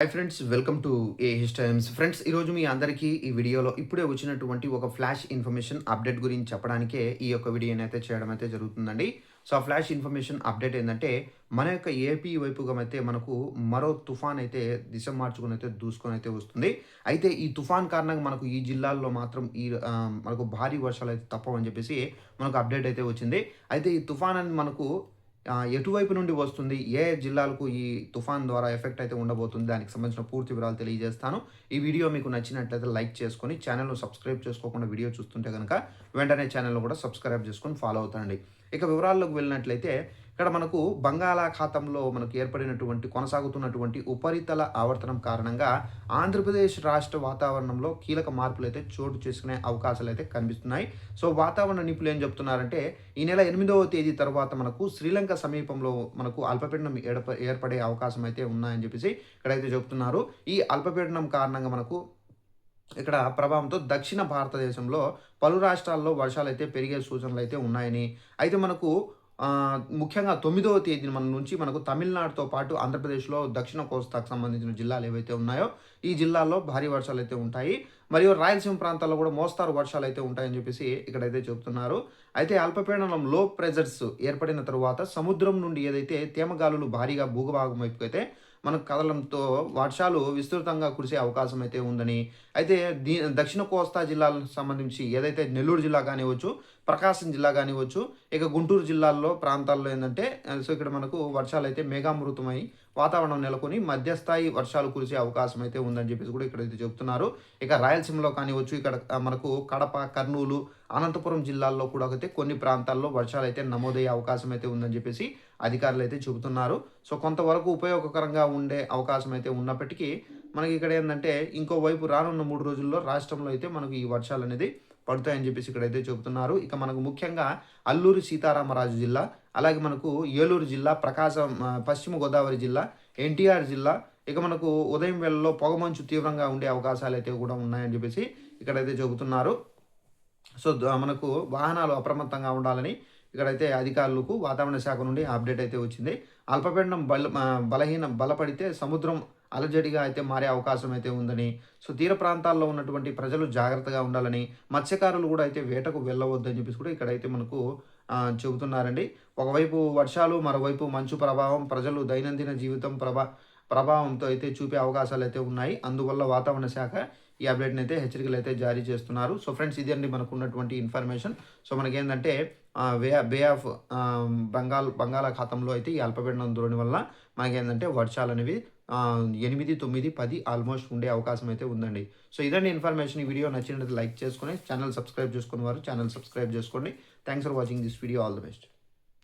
Hi friends welcome to A Times friends ఈరోజు మీ అందరికీ ఈ వీడియోలో ఇప్పుడే వచ్చినటువంటి ఒక ఫ్లాష్ ఇన్ఫర్మేషన్ అప్డేట్ గురించి చెప్పడానికే ఈ యొక్క వీడియోని అయితే చేయడం అయితే జరుగుతుందండి. సో ఆ ఫ్లాష్ ఇన్ఫర్మేషన్ అప్డేట్ ఏంటంటే మన యొక్క ఏపీ వైపుగా అయితే మనకు మరో తుఫాన్ అయితే దిశ మార్చుకుని అయితే దూసుకొని అయితే వస్తుంది. అయితే ఈ తుఫాన్ కారణంగా మనకు ఈ జిల్లాల్లో మాత్రం ఈ మనకు భారీ వర్షాలు అయితే తప్పవని చెప్పేసి మనకు అప్డేట్ అయితే వచ్చింది. అయితే ఈ తుఫాన్ అని మనకు ఎటువైపు నుండి వస్తుంది? ఏ జిల్లాలకు ఈ తుఫాన్ ద్వారా ఎఫెక్ట్ అయితే ఉండబోతుంది? దానికి సంబంధించిన పూర్తి వివరాలు తెలియజేస్తాను. ఈ వీడియో మీకు నచ్చినట్లయితే లైక్ చేసుకొని ఛానల్ను సబ్స్క్రైబ్ చేసుకోకుండా వీడియో చూస్తుంటే కనుక వెంటనే ఛానల్ను కూడా సబ్స్క్రైబ్ చేసుకొని ఫాలో అవుతానండి ఇక వివరాల్లోకి వెళ్ళినట్లయితే ఇక్కడ మనకు బంగాళాఖాతంలో మనకు ఏర్పడినటువంటి కొనసాగుతున్నటువంటి ఉపరితల ఆవర్తనం కారణంగా ఆంధ్రప్రదేశ్ రాష్ట్ర వాతావరణంలో కీలక మార్పులు అయితే చోటు చేసుకునే అవకాశాలు అయితే కనిపిస్తున్నాయి. సో వాతావరణ నిపుణులు ఏం చెప్తున్నారంటే ఈ నెల ఎనిమిదవ తేదీ తర్వాత మనకు శ్రీలంక సమీపంలో మనకు అల్పపీడనం ఏర్ప ఏర్పడే అవకాశం అయితే ఉన్నాయని చెప్పేసి ఇక్కడైతే చెప్తున్నారు. ఈ అల్పపీడనం కారణంగా మనకు ఇక్కడ ప్రభావంతో దక్షిణ భారతదేశంలో పలు రాష్ట్రాల్లో వర్షాలు అయితే పెరిగే సూచనలు అయితే ఉన్నాయని. అయితే మనకు ముఖ్యంగా తొమ్మిదవ తేదీ మన నుంచి మనకు తమిళనాడుతో పాటు ఆంధ్రప్రదేశ్లో దక్షిణ కోస్తాకు సంబంధించిన జిల్లాలు ఏవైతే ఉన్నాయో ఈ జిల్లాల్లో భారీ వర్షాలు అయితే ఉంటాయి. మరియు రాయలసీమ ప్రాంతాల్లో కూడా మోస్తారు వర్షాలు అయితే ఉంటాయని చెప్పేసి ఇక్కడైతే చెబుతున్నారు. అయితే అల్పపీడనం లో ప్రెజర్స్ ఏర్పడిన తరువాత సముద్రం నుండి ఏదైతే తేమగాలులు భారీగా భూగభాగం వైపుకైతే అయితే మనకు కదలంతో వర్షాలు విస్తృతంగా కురిసే అవకాశం అయితే ఉందని. అయితే దీ దక్షిణ కోస్తా జిల్లాలకు సంబంధించి ఏదైతే నెల్లూరు జిల్లా కానివ్వచ్చు ప్రకాశం జిల్లా కానివ్వచ్చు ఇక గుంటూరు జిల్లాల్లో ప్రాంతాల్లో ఏంటంటే సో ఇక్కడ మనకు వర్షాలు అయితే మేఘామృతమై వాతావరణం నెలకొని మధ్యస్థాయి వర్షాలు కురిసే అవకాశం అయితే ఉందని చెప్పేసి కూడా ఇక్కడైతే చెప్తున్నారు ఇక రాయలసీమలో కానివచ్చు ఇక్కడ మనకు కడప కర్నూలు అనంతపురం జిల్లాల్లో కూడా అయితే కొన్ని ప్రాంతాల్లో వర్షాలు అయితే నమోదయ్యే అవకాశం అయితే ఉందని చెప్పేసి అధికారులు అయితే చెబుతున్నారు. సో కొంతవరకు ఉపయోగకరంగా ఉండే అవకాశం అయితే ఉన్నప్పటికీ మనకి ఇక్కడ ఏంటంటే ఇంకోవైపు రానున్న మూడు రోజుల్లో రాష్ట్రంలో అయితే మనకు ఈ వర్షాలు అనేది పడుతాయని చెప్పేసి ఇక్కడైతే చెబుతున్నారు. ఇక మనకు ముఖ్యంగా అల్లూరి సీతారామరాజు జిల్లా అలాగే మనకు ఏలూరు జిల్లా ప్రకాశం పశ్చిమ గోదావరి జిల్లా ఎన్టీఆర్ జిల్లా ఇక మనకు ఉదయం వేళలో పొగమంచు తీవ్రంగా ఉండే అవకాశాలు అయితే కూడా ఉన్నాయని చెప్పేసి ఇక్కడైతే చెబుతున్నారు. సో మనకు వాహనాలు అప్రమత్తంగా ఉండాలని ఇక్కడైతే అధికారులకు వాతావరణ శాఖ నుండి అప్డేట్ అయితే వచ్చింది. అల్పపీడనం బల బలహీన బలపడితే సముద్రం అలజడిగా అయితే మారే అవకాశం అయితే ఉందని సో తీర ప్రాంతాల్లో ఉన్నటువంటి ప్రజలు జాగ్రత్తగా ఉండాలని మత్స్యకారులు కూడా అయితే వేటకు వెళ్ళవద్దని చెప్పేసి కూడా ఇక్కడైతే మనకు చెబుతున్నారండి. ఒకవైపు వర్షాలు మరోవైపు మంచు ప్రభావం ప్రజలు దైనందిన జీవితం ప్రభా ప్రభావంతో అయితే చూపే అవకాశాలు అయితే ఉన్నాయి. అందువల్ల వాతావరణ శాఖ ఈ అప్డేట్ని అయితే హెచ్చరికలు అయితే జారీ చేస్తున్నారు. సో ఫ్రెండ్స్ ఇది అండి మనకు ఉన్నటువంటి ఇన్ఫర్మేషన్. సో మనకేంటంటే ఏంటంటే వే బే ఆఫ్ ఆ, బంగాల్ బంగాళాఖాతంలో అయితే ఈ అల్పపీడనం దూరని వల్ల మనకేంటంటే వర్షాలు అనేవి ఎనిమిది తొమ్మిది పది ఆల్మోస్ట్ ఉండే అవకాశం అయితే ఉందండి. సో ఇదండి ఇన్ఫర్మేషన్. ఈ వీడియో నచ్చినట్లయితే లైక్ చేసుకుని ఛానల్ సబ్స్క్రైబ్ చేసుకున్న వారు ఛానల్ సబ్స్క్రైబ్ చేసుకోండి. Thanks for watching this video all the best